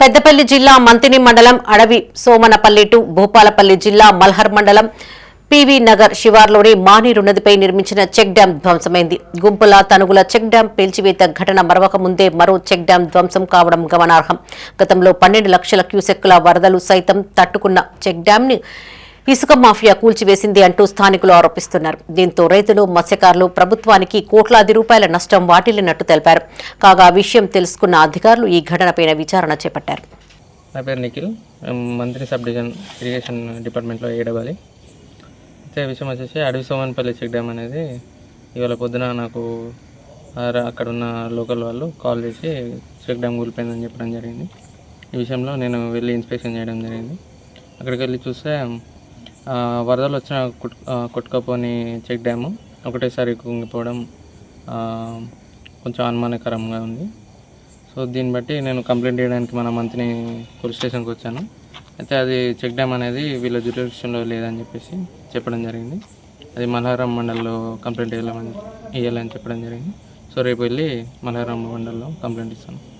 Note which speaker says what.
Speaker 1: పెద్దపల్లి జిల్లా మంతిని మండలం అడవి సోమనపల్లి టు భూపాలపల్లి జిల్లా మల్హర్ మండలం పివి నగర్ శివార్లోని మానేరు నదిపై నిర్మించిన చెక్ డ్యాం ధ్వంసమైంది. గుంపుల తనుగుల చెక్ డ్యాం పేల్చివేత ఘటన మరవక ముందే మరో చెక్ డ్యాం ధ్వంసం కావడం గమనార్హం. గతంలో పన్నెండు లక్షల క్యూసెక్కుల వరదలు సైతం తట్టుకున్న చెక్ డ్యాంని ఇసుక మాఫియా కూల్చివేసింది అంటూ స్థానికులు ఆరోపిస్తున్నారు. దీంతో రైతులు మత్స్యకారులు ప్రభుత్వానికి కోట్లాది రూపాయల నష్టం వాటిల్లినట్టు తెలిపారు. కాగా ఆ విషయం తెలుసుకున్న అధికారులు ఈ ఘటనపై విచారణ చేపట్టారు.
Speaker 2: నా పేరు నిఖిల్. మంత్రి సబ్ డివిజన్ ఇరిగేషన్ డిపార్ట్మెంట్లో ఏడవాలి. అయితే విషయం వచ్చేసి అడవి సోమన్పల్లి చెక్ డ్యామ్ అనేది ఇవాళ పొద్దున నాకు అక్కడ ఉన్న లోకల్ వాళ్ళు కాల్ చేసి చెక్ డ్యామ్ కూలిపోయిందని చెప్పడం జరిగింది. ఈ విషయంలో నేను వెళ్ళి ఇన్స్పెక్షన్ చేయడం జరిగింది. అక్కడికి వెళ్ళి చూస్తే వరదలు వచ్చిన కొట్ ఆ, కొట్టుకపోని చెక్ డ్యాము. ఒకటేసారి కుంగిపోవడం కొంచెం అనుమానకరంగా ఉంది. సో దీన్ని బట్టి నేను కంప్లైంట్ చేయడానికి మన మంత్రిని పోలీస్ స్టేషన్కి వచ్చాను. అయితే అది చెక్ డ్యామ్ అనేది వీళ్ళ జ్యురిడిక్షన్లో లేదని చెప్పేసి చెప్పడం జరిగింది. అది మలహారం మండల్లో కంప్లైంట్ వేయాలని వేయాలని చెప్పడం జరిగింది. సో రేపు వెళ్ళి మలహారం మండల్లో కంప్లైంట్ ఇస్తాను.